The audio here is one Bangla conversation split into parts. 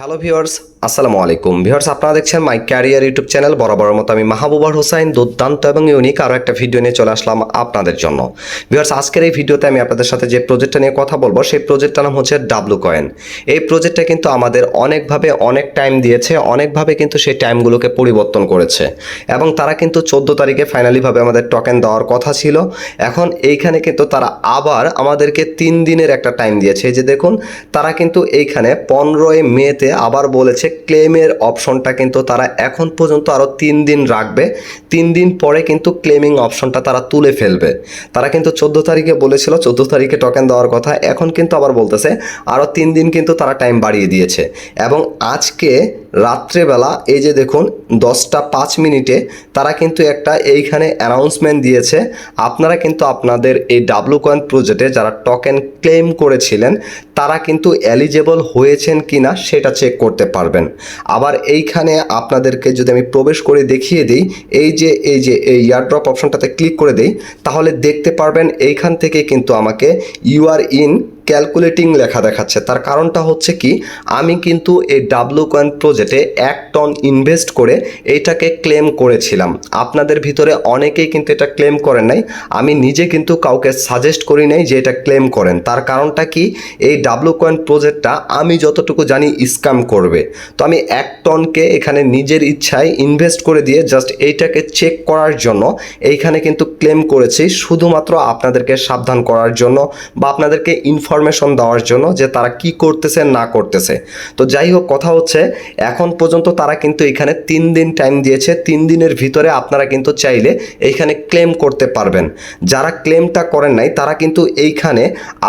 হ্যালো ভিউয়ার্স আসসালামু আলাইকুম ভিউয়ার্স আপনারা দেখছেন মাই ক্যারিয়ার ইউটিউব চ্যানেল বরাবর মতো আমি মাহবুবার হোসাইন, দুর্দান্ত এবং ইউনিক আরও একটা ভিডিও নিয়ে চলে আসলাম আপনাদের জন্য। ভিউয়ার্স আজকের এই ভিডিওতে আমি আপনাদের সাথে যে প্রজেক্টটা নিয়ে কথা বলব, সেই প্রজেক্টটার নাম হচ্ছে ডাব্লু কয়েন এই প্রজেক্টটা কিন্তু আমাদের অনেকভাবে অনেক টাইম দিয়েছে, অনেকভাবে কিন্তু সেই টাইমগুলোকে পরিবর্তন করেছে। এবং তারা কিন্তু চোদ্দ তারিখে ফাইনালিভাবে আমাদের টোকেন দেওয়ার কথা ছিল। এখন এইখানে কিন্তু তারা আবার আমাদেরকে তিন দিনের একটা টাইম দিয়েছে। এই যে দেখুন, তারা কিন্তু এইখানে পনেরোই মেতে আবার বলেছে ক্লেমের অপশনটা কিন্তু তারা এখন পর্যন্ত আরও তিন দিন রাখবে। তিন দিন পরে কিন্তু ক্লেমিং অপশনটা তারা তুলে ফেলবে। তারা কিন্তু চোদ্দ তারিখে বলেছিল, চোদ্দ তারিখে টোকেন দেওয়ার কথা। এখন কিন্তু আবার বলতেছে আরও তিন দিন কিন্তু তারা টাইম বাড়িয়ে দিয়েছে। এবং আজকে রাত্রেবেলা, এই যে দেখুন, দশটা পাঁচ মিনিটে তারা কিন্তু একটা এইখানে অ্যানাউন্সমেন্ট দিয়েছে। আপনারা কিন্তু আপনাদের এই ডাব্লু কয়েন প্রজেক্টে যারা টোকেন ক্লেম করেছিলেন, তারা কিন্তু এলিজেবল হয়েছেন কিনা সেটা চেক করতে পারবেন। আবার এইখানে আপনাদেরকে যদি আমি প্রবেশ করে দেখিয়ে দিই, এই যে এই যে, এই ইয়ারড্রপ অপশনটাতে ক্লিক করে দিই, তাহলে দেখতে পারবেন এইখান থেকে কিন্তু আমাকে ইউ আর ইন ক্যালকুলেটিং লেখা দেখাচ্ছে। তার কারণটা হচ্ছে কি, আমি কিন্তু এই ডাব্লু কয়েন প্রজেক্টে এক টন ইনভেস্ট করে এইটাকে ক্লেম করেছিলাম। আপনাদের ভিতরে অনেকেই কিন্তু এটা ক্লেম করেন নাই। আমি নিজে কিন্তু কাউকে সাজেস্ট করি নাই যে এটা ক্লেম করেন। তার কারণটা কি, এই ডাব্লু কয়েন প্রজেক্টটা আমি যতটুকু জানি স্ক্যাম করবে। তো আমি এক টনকে এখানে নিজের ইচ্ছায় ইনভেস্ট করে দিয়ে জাস্ট এইটাকে চেক করার জন্য এইখানে কিন্তু ক্লেম করেছি। শুধুমাত্র আপনাদেরকে সাবধান করার জন্য বা আপনাদেরকে ইনফরমেশন দেওয়ার জন্য যে তারা কি করতেছে, না করতেছে। তো যাই হোক, কথা হচ্ছে এখন পর্যন্ত তারা কিন্তু এখানে তিন দিন টাইম দিয়েছে। তিন দিনের ভিতরে আপনারা কিন্তু চাইলে এইখানে ক্লেম করতে পারবেন। যারা ক্লেমটা করেন নাই, তারা কিন্তু এইখানে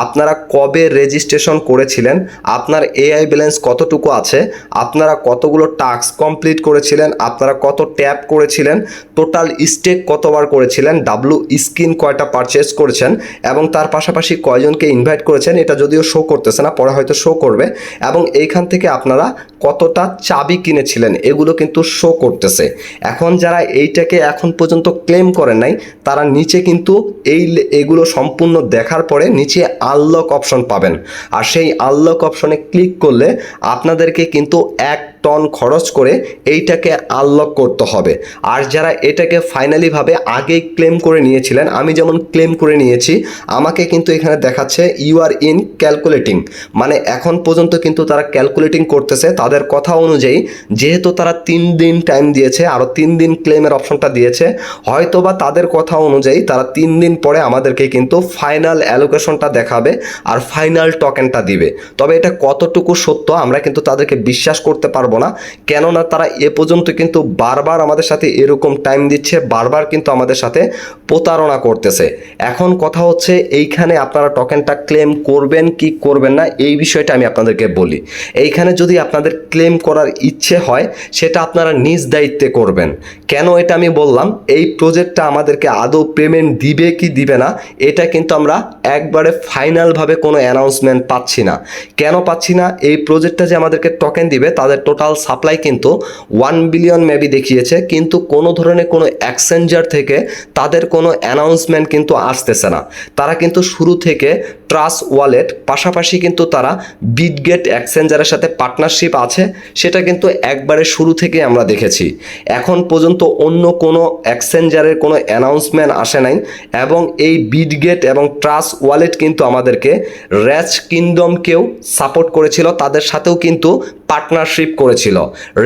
আপনারা কবে রেজিস্ট্রেশন করেছিলেন, আপনার এআই ব্যালেন্স কতটুকু আছে, আপনারা কতগুলো টাস্ক কমপ্লিট করেছিলেন, আপনারা কত ট্যাপ করেছিলেন টোটাল স্টেক কতবার করেছিলেন ডাব্লু স্কিন কয়টা পারচেস করেছেন এবং তার পাশাপাশি কয়জনকে ইনভাইট করেছেন এটা যদিও শো করতেছে না, পরে হয়তো শো করবে। এবং এইখান থেকে আপনারা কতটা চাবি কিনেছিলেন, এগুলো কিন্তু শো করতেছে। এখন যারা এইটাকে এখন পর্যন্ত ক্লেম করেন নাই, তারা নিচে কিন্তু এই এগুলো সম্পূর্ণ দেখার পরে নিচে আনলক অপশন পাবেন। আর সেই আনলক অপশনে ক্লিক করলে আপনাদেরকে কিন্তু এক টন খরচ করে এইটাকে আনলক করতে হবে। আর যারা এটাকে ফাইনালিভাবে আগেই ক্লেম করে নিয়েছিলেন, আমি যেমন ক্লেম করে নিয়েছি, আমাকে কিন্তু এখানে দেখাচ্ছে ইউ আর ইন ক্যালকুলেটিং মানে এখন পর্যন্ত কিন্তু তারা ক্যালকুলেটিং করতেছে, তাদের কথা অনুযায়ী যেহেতু তারা তিন দিন টাইম দিয়েছে আরও তিন দিন ক্লেমের অপশনটা দিয়েছে হয়তো বা তাদের কথা অনুযায়ী তারা তিন দিন পরে আমাদেরকে কিন্তু ফাইনাল অ্যালোকেশনটা দেখাবে আর ফাইনাল টোকেনটা দিবে। তবে এটা কতটুকু সত্য আমরা কিন্তু তাদেরকে বিশ্বাস করতে পারব না কেননা তারা এ পর্যন্ত কিন্তু বারবার আমাদের সাথে এরকম টাইম দিচ্ছে, বারবার কিন্তু আমাদের সাথে প্রতারণা করতেছে। এখন কথা হচ্ছে, এইখানে আপনারা টোকেনটা ক্লেম করবেন কি করবেন না, এই বিষয়টা আমি আপনাদেরকে বলি। এইখানে যদি আপনাদের ক্লেম করার ইচ্ছে হয়, সেটা আপনারা নিজ দায়িত্বে করবেন। কেন এটা আমি বললাম? এই প্রজেক্টটা আমাদেরকে আদৌ পেমেন্ট দিবে কি দিবে না, এটা কিন্তু আমরা একবারে ফাইনালভাবে কোনো অ্যানাউন্সমেন্ট পাচ্ছি না। কেন পাচ্ছি না? এই প্রজেক্টটা যে আমাদেরকে টোকেন দিবে, তাদের টোটাল সাপ্লাই কিন্তু ওয়ান বিলিয়ন মেবি দেখিয়েছে, কিন্তু কোনো ধরনের কোনো এক্সচেঞ্জার থেকে তাদের কোনো অ্যানাউন্সমেন্ট কিন্তু আসতেছে না। তারা কিন্তু শুরু থেকে ট্রাস ওয়ালেট পাশাপাশি কিন্তু তারা বিটগেট এক্সচেঞ্জারের সাথে পার্টনারশিপ আছে, সেটা কিন্তু একবারে শুরু থেকে আমরা দেখেছি। এখন পর্যন্ত অন্য কোনো এক্সচেঞ্জারের কোনো অ্যানাউন্সমেন্ট আসে নাই এবং এই বিডগেট এবং ট্রাস ওয়ালেট কিন্তু আমাদেরকে র্যাচ কিংডমকেও সাপোর্ট করেছিল। তাদের সাথেও কিন্তু পার্টনারশিপ করেছিল।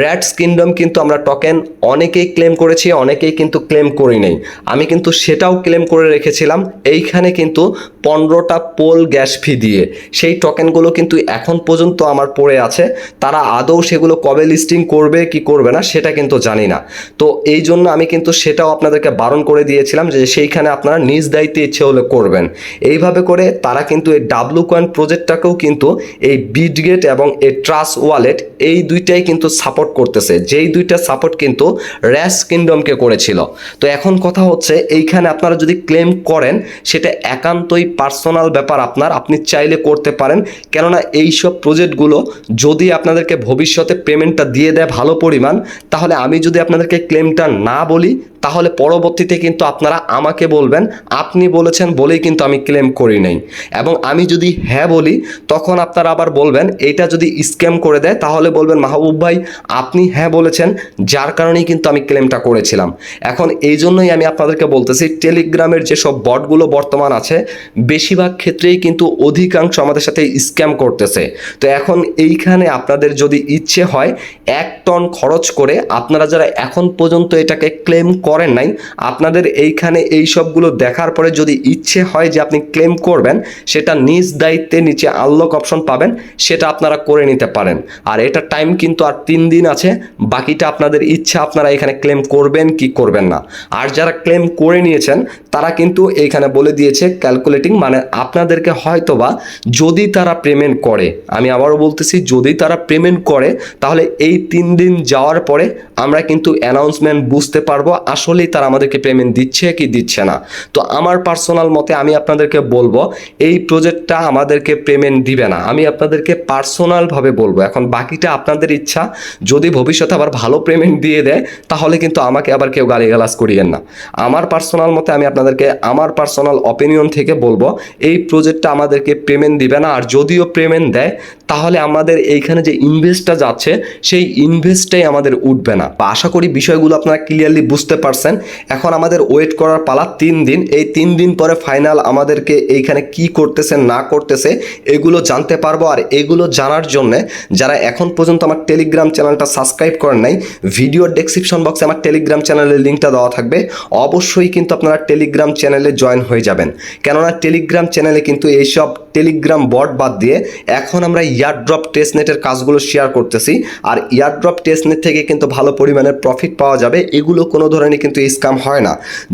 র্যাটস কিংডম কিন্তু আমরা টোকেন অনেকেই ক্লেম করেছি, অনেকেই কিন্তু ক্লেম করি নাই। আমি কিন্তু সেটাও ক্লেম করে রেখেছিলাম। এইখানে কিন্তু পনেরোটা পোল গ্যাস ফি দিয়ে। সেই টোকেনগুলো কিন্তু এখন পর্যন্ত আমার পড়ে আছে। তারা আদৌ সেগুলো কবে লিস্টিং করবে, কি করবে না, সেটা কিন্তু জানি না। তো এই জন্য আমি কিন্তু সেটাও আপনাদেরকে বারণ করে দিয়েছিলাম যে সেইখানে আপনারা নিজ দায়িত্বে ইচ্ছে হলে করবেন। এইভাবে করে তারা কিন্তু এই ডাব্লু কয়েন প্রজেক্টটাকেও কিন্তু এই বিটগেট এবং এই ট্রাস ওয়ালেট এই দুইটাই কিন্তু সাপোর্ট করতেছে। যেই দুইটা সাপোর্ট কিন্তু র্যাশ কিংডমকে করেছিল। তো এখন কথা হচ্ছে, এইখানে আপনারা যদি ক্লেম করেন, সেটা একান্তই পার্সোনাল ব্যাপার আপনার। আপনি চাইলে করতে পারেন। কেননা এই সব প্রজেক্টগুলো যদি আপনাদেরকে ভবিষ্যতে পেমেন্টটা দিয়ে দেয় ভালো পরিমাণ, তাহলে আমি যদি আপনাদেরকে ক্লেমটা না বলি তাহলে পরবর্তীতে কিন্তু আপনারা আমাকে বলবেন, আপনি বলেছেন বলেই কিন্তু আমি ক্লেম করি নাই। এবং আমি যদি হ্যাঁ বলি, তখন আপনারা আবার বলবেন এটা যদি স্ক্যাম করে দেয়, তাহলে বলবেন, মাহবুব ভাই, আপনি হ্যাঁ বলেছেন, যার কারণেই কিন্তু আমি ক্লেমটা করেছিলাম। এখন এই জন্যই আমি আপনাদেরকে বলতেছি টেলিগ্রামের যেসব বটগুলো বর্তমান আছে, বেশিরভাগ ক্ষেত্রেই কিন্তু অধিকাংশ আমাদের সাথে স্ক্যাম করতেছে। তো এখন এইখানে আপনাদের যদি ইচ্ছে হয়, এক টন খরচ করে আপনারা যারা এখন পর্যন্ত এটাকে ক্লেম করেন নাই, আপনাদের এইখানে এই সবগুলো দেখার পরে যদি ইচ্ছে হয় যে আপনি ক্লেম করবেন, সেটা নিজ দায়িত্বে নিচে আনলক অপশন পাবেন, সেটা আপনারা করে নিতে পারেন। আর এটা টাইম কিন্তু আর তিন দিন আছে, বাকিটা আপনাদের ইচ্ছা, আপনারা এখানে ক্লেম করবেন কি করবেন না। আর যারা ক্লেম করে নিয়েছেন, তারা কিন্তু এইখানে বলে দিয়েছে ক্যালকুলেটিং মানে আপনাদেরকে হয়তোবা যদি তারা পেমেন্ট করে, আমি আবারও বলতেছি, যদি তারা পেমেন্ট করে, তাহলে এই তিন দিন যাওয়ার পরে আমরা কিন্তু অ্যানাউন্সমেন্ট বুঝতে পারব আসলেই তারা আমাদেরকে পেমেন্ট দিচ্ছে কি দিচ্ছে না? তো আমার পার্সোনাল মতে আমি আপনাদেরকে বলব, এই প্রজেক্টটা আমাদেরকে পেমেন্ট দিবে না। আমি আপনাদেরকে পার্সোনালভাবে বলব। এখন বাকিটা আপনাদের ইচ্ছা। যদি ভবিষ্যতে আবার ভালো পেমেন্ট দিয়ে দেয়, তাহলে কিন্তু আমাকে আবার কেউ গালিগালাজ করিয়েন না। আমার পার্সোনাল মতে আমি আপনাদেরকে আমার পার্সোনাল অপিনিয়ন থেকে বলব, এই প্রজেক্টটা আমাদেরকে পেমেন্ট দিবে না। আর যদিও পেমেন্ট দেয় তাহলে আমাদের এইখানে যে ইনভেস্টটা যাচ্ছে, সেই ইনভেস্টটাই আমাদের উঠবে না। বা আশা করি বিষয়গুলো আপনারা ক্লিয়ারলি বুঝতে পারছেন। এখন আমাদের ওয়েট করার পালা তিন দিন। এই তিন দিন পরে ফাইনাল আমাদেরকে এইখানে কি করতেছে, না করতেছে, এগুলো জানতে পারব। আর এগুলো জানার জন্য যারা এখন পর্যন্ত আমার টেলিগ্রাম চ্যানেলটা সাবস্ক্রাইব করেন নাই ভিডিওর ডেসক্রিপশন বক্সে আমার টেলিগ্রাম চ্যানেলের লিঙ্কটা দেওয়া থাকবে। অবশ্যই কিন্তু আপনারা টেলিগ্রাম চ্যানেলে জয়েন হয়ে যাবেন। কেননা টেলিগ্রাম চ্যানেলে কিন্তু এইসব টেলিগ্রাম বট বাদ দিয়ে এখন আমরা ইয়ারড্রপ টেস্টনেটের কাজগুলো শেয়ার করতেছি। আর ইয়ারড্রপ টেস্টনেট থেকে কিন্তু ভালো পরিমাণের প্রফিট পাওয়া যাবে। এগুলো কোনো ধরনের কিন্তু স্ক্যাম হয় না।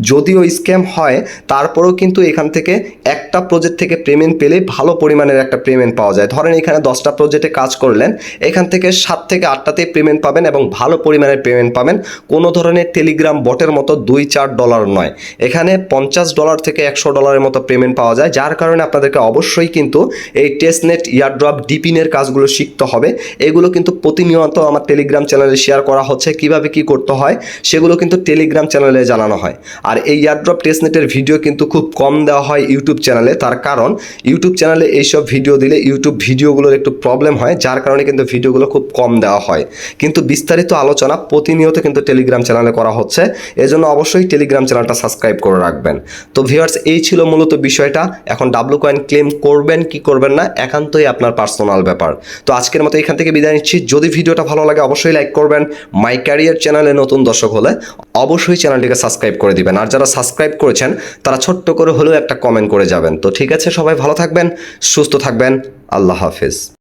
যদিও স্ক্যাম হয়, তারপরেও কিন্তু এখান থেকে একটা প্রজেক্ট থেকে পেমেন্ট পেলে ভালো পরিমাণের একটা পেমেন্ট পাওয়া যায়। ধরেন এখানে দশটা প্রজেক্টে কাজ করলেন, এখান থেকে সাত থেকে আটটাতেই পেমেন্ট পাবেন এবং ভালো পরিমাণের পেমেন্ট পাবেন। কোনো ধরনের টেলিগ্রাম বটের মতো দুই চার ডলার নয়। এখানে পঞ্চাশ ডলার থেকে একশো ডলারের মতো পেমেন্ট পাওয়া যায়। যার কারণে আপনাদেরকে অবশ্যই কিন্তু এই টেস্টনেট ইয়ারড্রপ ডিপিনের কাজগুলো শিখতে হবে। এগুলো কিন্তু প্রতিনিয়ত আমার টেলিগ্রাম চ্যানেলে শেয়ার করা হচ্ছে, কীভাবে কি করতে হয়, সেগুলো কিন্তু টেলিগ্রাম চ্যানেলে জানানো হয়। আর এই ইয়ারড্রপ টেস্টনেটের ভিডিও কিন্তু খুব কম দেওয়া হয় ইউটিউব চ্যানেলে তার কারণ ইউটিউব চ্যানেলে এইসব ভিডিও দিলে ইউটিউব ভিডিওগুলোর একটু প্রবলেম হয়, যার কারণে কিন্তু ভিডিওগুলো খুব কম দেওয়া হয়। কিন্তু বিস্তারিত আলোচনা প্রতিনিয়ত কিন্তু টেলিগ্রাম চ্যানেলে করা হচ্ছে, এজন্য অবশ্যই টেলিগ্রাম চ্যানেলটা সাবস্ক্রাইব করে রাখবেন। তো ভিউয়ার্স এই ছিল মূলত বিষয়টা। এখন ডাব্লু কয়েন ক্লেম করবেন কি করবেন না, একান্তই আপনার পার্সোনাল ব্যাপার। তো আজকের মতো এখান থেকে বিদায় নিচ্ছি। যদি ভিডিওটা ভালো লাগে, অবশ্যই লাইক করবেন। মাই ক্যারিয়ার চ্যানেলে নতুন দর্শক হলে অবশ্যই চ্যানেলটিকে সাবস্ক্রাইব করে দিবেন। আর যারা সাবস্ক্রাইব করেছেন, তারা ছোট্ট করে হলেও একটা কমেন্ট করে যাবেন। তো ঠিক আছে, সবাই ভালো থাকবেন, সুস্থ থাকবেন। আল্লাহ হাফিজ।